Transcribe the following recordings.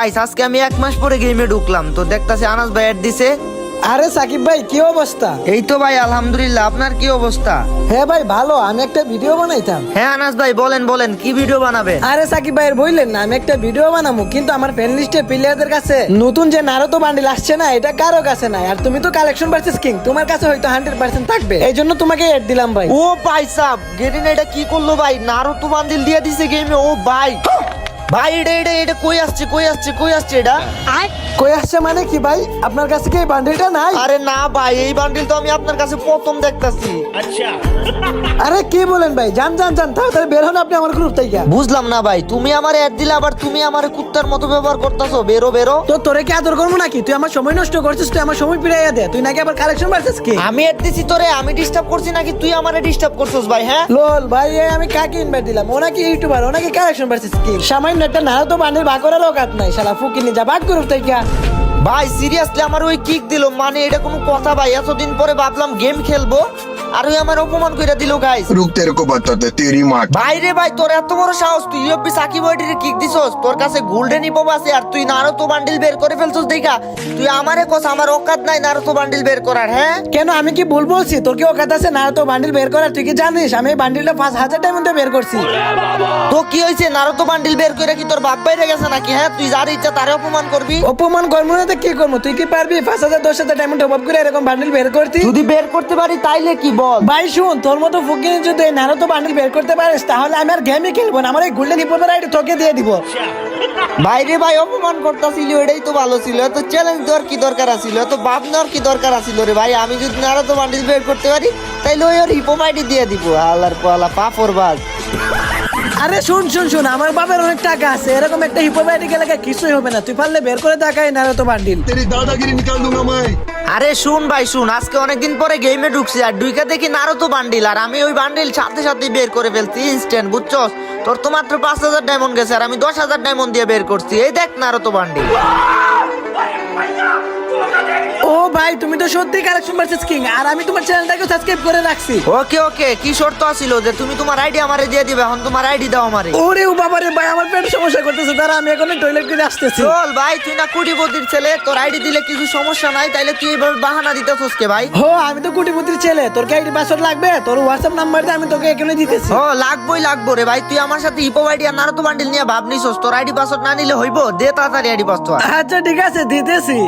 Guys আজকে আমি এক মাস পরে গেমে ঢুকলাম। তো দেখতাছি আনাস ভাই অ্যাড দিছে। আরে সাকিব ভাই কি অবস্থা? এই তো ভাই আলহামদুলিল্লাহ। আপনার কি অবস্থা? হ্যাঁ ভাই ভালো। আমি একটা ভিডিও বানাইতাম। হ্যাঁ আনাস ভাই বলেন বলেন কি ভিডিও বানাবেন? আরে সাকিব ভাইয়ের বললেন না আমি একটা ভিডিও বানাবো কিন্তু আমার ফ্রেন্ড লিস্টে প্লেয়ারদের কাছে নতুন যে নারতো বান্ডিল আসছে না এটা কারও কাছে নাই। আর তুমি তো কালেকশন ভার্সেস কিং তোমার কাছে হয়তো হান্ড্রেড পার্সেন্ট থাকবে। এই জন্য তোমাকে এড দিলাম ভাই। ও ভাই সাহ গেরিনা এটা কি করল ভাই? নারুতো বান্দিল দিয়ে দিছে গেমে ও ভাই। ভাই এটা এটা এটা কই আসছে কই আসছে কই আসছে এটা? কই আসছে মানে কি ভাই? আপনার কাছে কি এই বান্ডিলটা নাই? আরে না ভাই এই বান্ডিল তো আমি আপনার কাছে প্রথম দেখতাছি। আরে কি বলেন ভাই? যান যান যান তাড়াতাড়ি বের হন আপনি আমার গ্রুপ থেকে। বুঝলাম না ভাই তুমি আমার অ্যাড দিলে আবার তুমি আমার কুত্তার মতো ব্যবহার করতেছো। বেরো বেরো। তো তোরে কি আদর করব নাকি? তুই আমার সময় নষ্ট করছিস তুই আমার সময় ফিরাইয়া দে। তুই নাকি আবার কালেকশন ভার্সেস কি? আমি অ্যাড দিছি তোরে আমি ডিস্টার্ব করছি নাকি তুই আমারে ডিস্টার্ব করছস ভাই হ্যাঁ? লোল ভাই আমি কাকে ইনভাইট দিলাম? ও নাকি ইউটিউবার ও নাকি কালেকশন ভার্সেস কি? সামান্য একটা নাও তো বান্ডিল বাকরার অকাত নাই শালা ফুকি নিয়ে যা বাক গ্রুপ থেকে। ভাই সিরিয়াসলি আমার ওই কিক দিল। মানে এটা কোনো কথা ভাই, এতদিন পরে ভাবলাম গেম খেলব। আর আমার অপমান কইরা দিল গাইস রুকতের কো বাতাতে তেরি মা বাইরে ভাই তোর এত বড় সাহস তুই ইউএফপি সাকিব ওয়াইডির কিক দিছস? তোর কাছে গোল্ডেন ইপপ আছে আর তুই নারতো বান্ডিল বের করে ফেলছস দেখা। তুই আমারে কস আমার ওকাত নাই নারতো বান্ডিল বের করার হ্যাঁ? কেন আমি কি ভুল বলছি? তোর কি ওকাত আছে নারতো বান্ডিল বের করার? তুই কি জানিস? আমি বান্ডিলটা 5000 ডায়মন্ডে বের করছি। তো কি হইছে? নারতো বান্ডিল বের কইরা কি তোর বাপ বাইরে গেছে নাকি হ্যাঁ? তুই যার ইচ্ছা তারে অপমান করবি? অপমান করব না তো কি করব? তুই কি পারবি? 5000 10000 ডায়মন্ড অভাব করে এরকম বান্ডিল বের করতি? যদি বের করতে পারি তাইলে কি? বল ভাই শুন তোর মতো ফুকিনি যদি এই তো বান্ডিল বের করতে পারিস তাহলে আমি আর গেমই খেলব না। আমার এই গোল্ডেন ইপোনের আইডি তোকে দিয়ে দিব। বাইরে ভাই অপমান করতেছিল এটাই তো ভালো ছিল। তো চ্যালেঞ্জ দেওয়ার কি দরকার আছিল? তো বাপ নেওয়ার কি দরকার আছিল রে ভাই? আমি যদি নারুতো বান্ডিল বের করতে পারি তাইলে ওই ওর আইডি দিয়ে দিব। আল্লাহর পালা পাফর বাজ আরে শুন শুন শুন আমার বাবার অনেক টাকা আছে এরকম একটা হিপোবাইটি গেলে কিছুই হবে না তুই পারলে বের করে দেখাই নারো তো বান্ডিল तेरी दादागिरी निकाल दूंगा मैं আরে শুন ভাই শুন আজকে অনেকদিন পরে গেমে ঢুকছি আর দুইকা দেখি নারুতো বান্ডিল আর আমি ওই বান্ডিল সাথে সাথে বের করে ফেলছি ইনস্ট্যান্ট বুঝছস তোর তো মাত্র পাঁচ হাজার ডায়মন্ড গেছে আর আমি দশ হাজার ডায়মন্ড দিয়ে বের করছি এই দেখ নারুতো বান্ডিল ও ভাই তুমি তো সত্যি কালেকশন ভার্সেস কিং আর আমি তোমার চ্যানেলটাকে সাবস্ক্রাইব করে রাখছি। ওকে ওকে কি শর্ত আছিল যে তুমি তোমার আইডি আমারে দিয়ে দিবে এখন তোমার আইডি দাও আমারে? ওরে ও বাবা রে ভাই আমার পেট সমস্যা করতেছে দাঁড়া আমি এখন টয়লেট করে আসতেছি। চল ভাই তুই না কোটিপতির ছেলে তোর আইডি দিলে কিছু সমস্যা নাই তাইলে তুই এইভাবে বাহানা দিতেছিস কে ভাই? হো আমি তো কোটিপতির ছেলে তোর কি আইডি পাসওয়ার্ড লাগবে? তোর হোয়াটসঅ্যাপ নাম্বার দিয়ে আমি তোকে এখানে দিতেছি। ও লাগবই লাগবো রে ভাই তুই আমার সাথে ইপো আইডি আর নারতো বান্ডিল নিয়ে ভাব নিছস তোর আইডি পাসওয়ার্ড না নিলে হইব? দে তাড়াতাড়ি আইডি পাসওয়ার্ড আচ্ছা ঠিক আছে দিতেছি।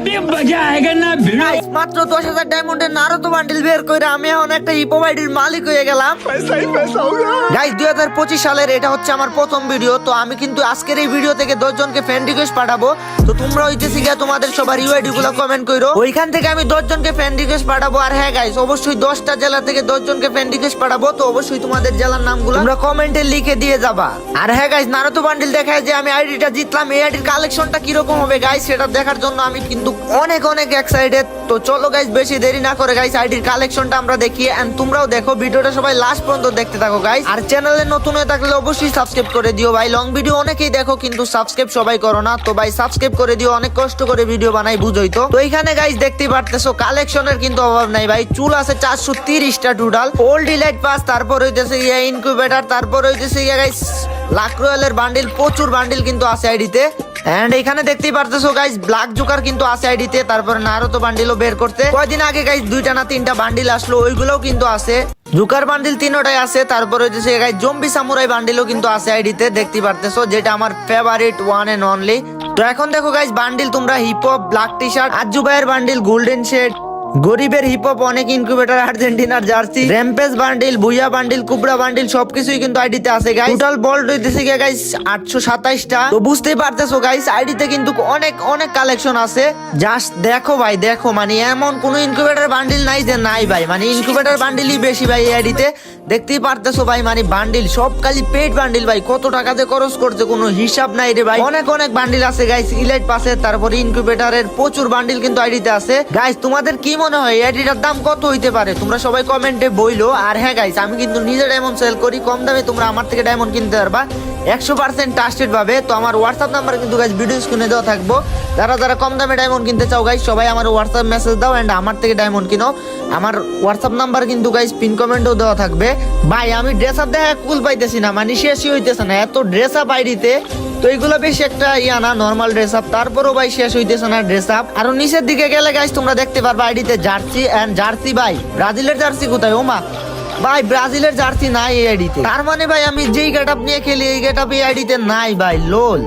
अभी मजा आएगा ना भिड़ो গাইস মাত্র দশ হাজার ডায়মন্ডের নারতো বান্ডিল বের করে আমি এখন একটা ইপো আইডির মালিক হয়ে গেলাম पैसा ही पैसा होगा গাইস দুই হাজার পঁচিশ সালের এটা হচ্ছে আমার প্রথম ভিডিও তো আমি কিন্তু আজকের এই ভিডিও থেকে দশ জনকে ফ্রেন্ড রিকোয়েস্ট পাঠাবো তো তোমরা হইতেছি গিয়া তোমাদের সবার ইউআইডি গুলো কমেন্ট করো ওইখান থেকে আমি দশ জনকে ফ্রেন্ড রিকোয়েস্ট পাঠাবো আর হ্যাঁ গাইস অবশ্যই দশটা জেলা থেকে দশ জনকে ফ্রেন্ড রিকোয়েস্ট পাঠাবো তো অবশ্যই তোমাদের জেলার নামগুলো তোমরা কমেন্টে লিখে দিয়ে যাবা আর হ্যাঁ গাইস নারতো বান্ডিল দেখায় যে আমি আইডিটা জিতলাম এই আইডির কালেকশনটা কিরকম হবে গাইস সেটা দেখার জন্য আমি কিন্তু অনেক অনেক এক্সাইটেড তো চলো গাইস বেশি দেরি না করে গাইস আইডির কালেকশনটা আমরা দেখি এন্ড তোমরাও দেখো, ভিডিওটা সবাই লাস্ট পর্যন্ত দেখতে থাকো গাইস আর চ্যানেলে নতুন হয়ে থাকলে অবশ্যই সাবস্ক্রাইব করে দিও ভাই। লং ভিডিও অনেকেই দেখো, কিন্তু সাবস্ক্রাইব সবাই করো না। তো ভাই সাবস্ক্রাইব করে দিও, অনেক কষ্ট করে ভিডিও বানাই, বুঝোই তো। তো এখানে গাইস দেখতেই পারতেছো কালেকশনের কিন্তু অভাব নাই ভাই। চুল আছে চারশো তিরিশটা টোটাল ওল্ড ডিলাইট পাস তারপর হইতেছে ইয়া ইনকিউবেটার তারপর হইতেছে ইয়া গাইস লাখ রয়্যালের বান্ডিল প্রচুর বান্ডিল কিন্তু আছে আইডিতে এন্ড এখানে দেখতেই পারতেছো গাইস ব্ল্যাক জোকার কিন্তু আছে আইডিতে আরও তো বান্ডিলও বের করতে। কয়দিন আগে গাইস দুইটা না তিনটা বান্ডিল আসলো, ওইগুলোও কিন্তু আছে। জুকার বান্ডিল তিনটাই আছে, তারপরে হচ্ছে গাইস জম্বি সামুরাই বান্ডিলও কিন্তু আছে আইডিতে দেখতে পারতেছো, যেটা আমার ফেভারিট ওয়ান এন্ড অনলি তো এখন দেখো গাইস বান্ডিল তোমরা hip hop black T shirt আর ভাইয়ের বান্ডিল গোল্ডেন শেড গরিবের হিপ হপ অনেক ইনকিউবেটর আর্জেন্টিনার jersey rampage bundle booyah bundle কুবড়া bundle সবকিছুই কিন্তু আইডিতে আছে গাইস টোটাল বল্ট হইতেছে গিয়ে গাইস আটশো সাতাইশটা। তো বুঝতেই পারতেছো গাইস আইডিতে কিন্তু অনেক অনেক কালেকশন আছে। জাস্ট দেখো ভাই, দেখো মানে এমন কোন ইনকিউবেটর বান্ডিল নাই যে নাই ভাই। মানে ইনকিউবেটর বান্ডিলই বেশি ভাই এই আইডিতে দেখতেই পারতেছো ভাই মানে বান্ডিল সব খালি পেট বান্ডিল ভাই। কত টাকা যে খরচ করছে, কোনো হিসাব নাই রে ভাই। অনেক অনেক বান্ডিল আছে গাইস ইলাইট পাশে তারপরে ইনকিউবেটরের প্রচুর বান্ডিল কিন্তু আইডিতে আছে। গাইস তোমাদের কি মনে হয় এই আইডিটার দাম কত হইতে পারে? তোমরা সবাই কমেন্টে বইলো। আর হ্যাঁ গাইস আমি কিন্তু নিজে ডায়মন্ড সেল করি, কম দামে তোমরা আমার থেকে ডায়মন্ড কিনতে পারবা। একশো পার্সেন্ট ট্রাস্টেড ভাবে। তো আমার হোয়াটসঅ্যাপ নাম্বার কিন্তু গাইস ভিডিও স্ক্রিনে দেওয়া থাকব। যারা যারা কম দামে ডায়মন্ড কিনতে চাও গাইস সবাই আমার হোয়াটসঅ্যাপ মেসেজ দাও এন্ড আমার থেকে ডায়মন্ড কিনো। আমার হোয়াটসঅ্যাপ নাম্বার কিন্তু গাইস পিন কমেন্টও দেওয়া থাকবে। ভাই, আমি ড্রেস আপ দেখা কুল পাইতেছি না মানে শেষই হইতেছে না। এত ড্রেস আপ আইডিতে তো এগুলো বেশি একটা ইয়া না নর্মাল ড্রেস আপ তারপরও ভাই শেষ হইতেছে না ড্রেস আপ আর নিচের দিকে গেলে গাইস তোমরা দেখতে পারবা আইডিতে জার্সি এন্ড জার্সি ভাই। ব্রাজিলের জার্সি কোথায়, ওমা? ভাই, ব্রাজিলের জার্সি নাই এই আইডিতে। তার মানে ভাই, আমি যেই গেট আপ নিয়ে খেলি, এই গেট আপ এই আইডিতে নাই ভাই লোল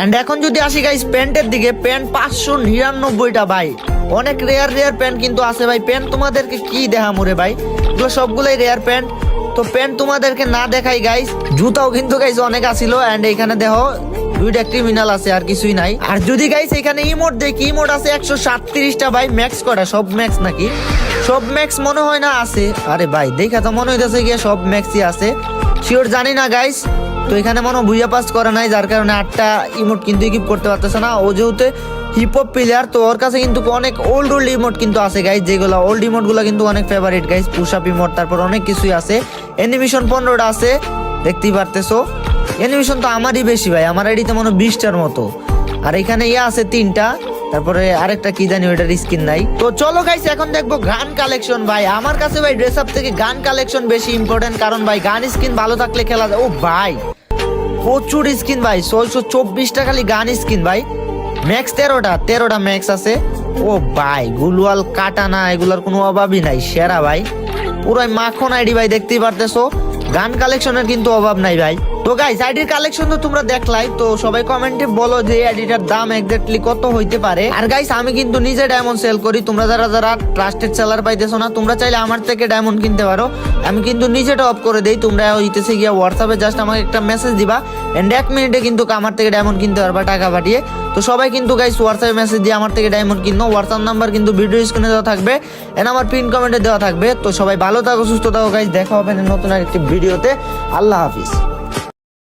এন্ড এখন যদি আসি গাইস প্যান্টের দিকে, প্যান্ট পাঁচশো নিরানব্বইটা ভাই। অনেক রেয়ার রেয়ার প্যান্ট কিন্তু আছে ভাই। প্যান্ট তোমাদেরকে কি দেখা মুরে ভাই? এগুলো সবগুলোই রেয়ার প্যান্ট। তো প্যান্ট তোমাদেরকে না দেখাই গাইস জুতাও কিন্তু গাইস অনেক আসিল এন্ড এখানে দেখো, দুইটা ক্রিমিনাল আছে, আর কিছুই নাই। আর যদি গাইস এখানে ইমোট দেখি ইমোট আছে একশো সাতত্রিশটা ভাই ম্যাক্স কটা সব ম্যাক্স নাকি? সব ম্যাক্স মনে হয় না আছে। আরে ভাই, দেখা তো মনে হইতেছে গিয়ে সব ম্যাক্সই আছে। শিওর জানি না গাইস তো এখানে মনে বুইয়া পাস করে নাই, যার কারণে আটটা ইমোট কিন্তু ইকিপ করতে পারতেছে না। ও যেহেতু হিপ হপ প্লেয়ার তো ওর কাছে কিন্তু অনেক ওল্ড ওল্ড ইমোট কিন্তু আছে গাইজ যেগুলো ওল্ড ইমোটগুলো কিন্তু অনেক favourite guys push up emote তারপর অনেক কিছুই আছে। অ্যানিমেশন পনেরোটা আছে, দেখতেই পারতেছো। অ্যানিমেশন তো আমারই বেশি ভাই, আমার আইডিতে মনে বিশটার মতো। আর এখানে ইয়ে আছে তিনটা, তারপরে আরেকটা কি জানি ওইটার স্কিন নাই। তো চলো গাইস এখন দেখব গান কালেকশন ভাই। আমার কাছে ভাই ড্রেস আপ থেকে গান কালেকশন বেশি ইম্পর্টেন্ট কারণ ভাই, গান স্কিন ভালো থাকলে খেলা ও ভাই, প্রচুর স্কিন ভাই, ছয়শো চব্বিশটা খালি গান স্কিন ভাই। ম্যাক্স তেরোটা তেরোটা ম্যাক্স আছে। ও ভাই, গুলওয়াল, কাটানা, এগুলোর কোনো অভাবই নাই, সেরা ভাই। পুরো মাখন আইডি ভাই, দেখতেই পারতেছো। গান কালেকশনের কিন্তু অভাব নাই ভাই। তো গাইস আইডির কালেকশন তো তোমরা দেখলাই, তো সবাই কমেন্টে বলো যে আইডিটার দাম এক্স্যাক্টলি কত হইতে পারে। আর গাইস আমি কিন্তু নিজে ডায়মন্ড সেল করি, তোমরা যারা যারা ট্রাস্টেড সেলার পাইতেছো না, তোমরা চাইলে আমার থেকে ডায়মন্ড কিনতে পারো। আমি কিন্তু নিজেটা অফ করে দেই, তোমরা হইতেছে গিয়া হোয়াটসঅ্যাপে জাস্ট আমাকে একটা মেসেজ দিবা এন্ড এক মিনিটে কিন্তু আমার থেকে ডায়মন্ড কিনতে পারবা, টাকা পাঠিয়ে। তো সবাই কিন্তু গাইস হোয়াটসঅ্যাপে মেসেজ দিয়ে আমার থেকে ডায়মন্ড কিনো। হোয়াটসঅ্যাপ নাম্বার কিন্তু ভিডিও স্ক্রিনে দেওয়া থাকবে। এন্ড আমার পিন কমেন্টে দেওয়া থাকবে। তো সবাই ভালো থাকো, সুস্থ থাকো গাইস দেখা হবে নতুন আর একটি ভিডিওতে আল্লাহ হাফিজ।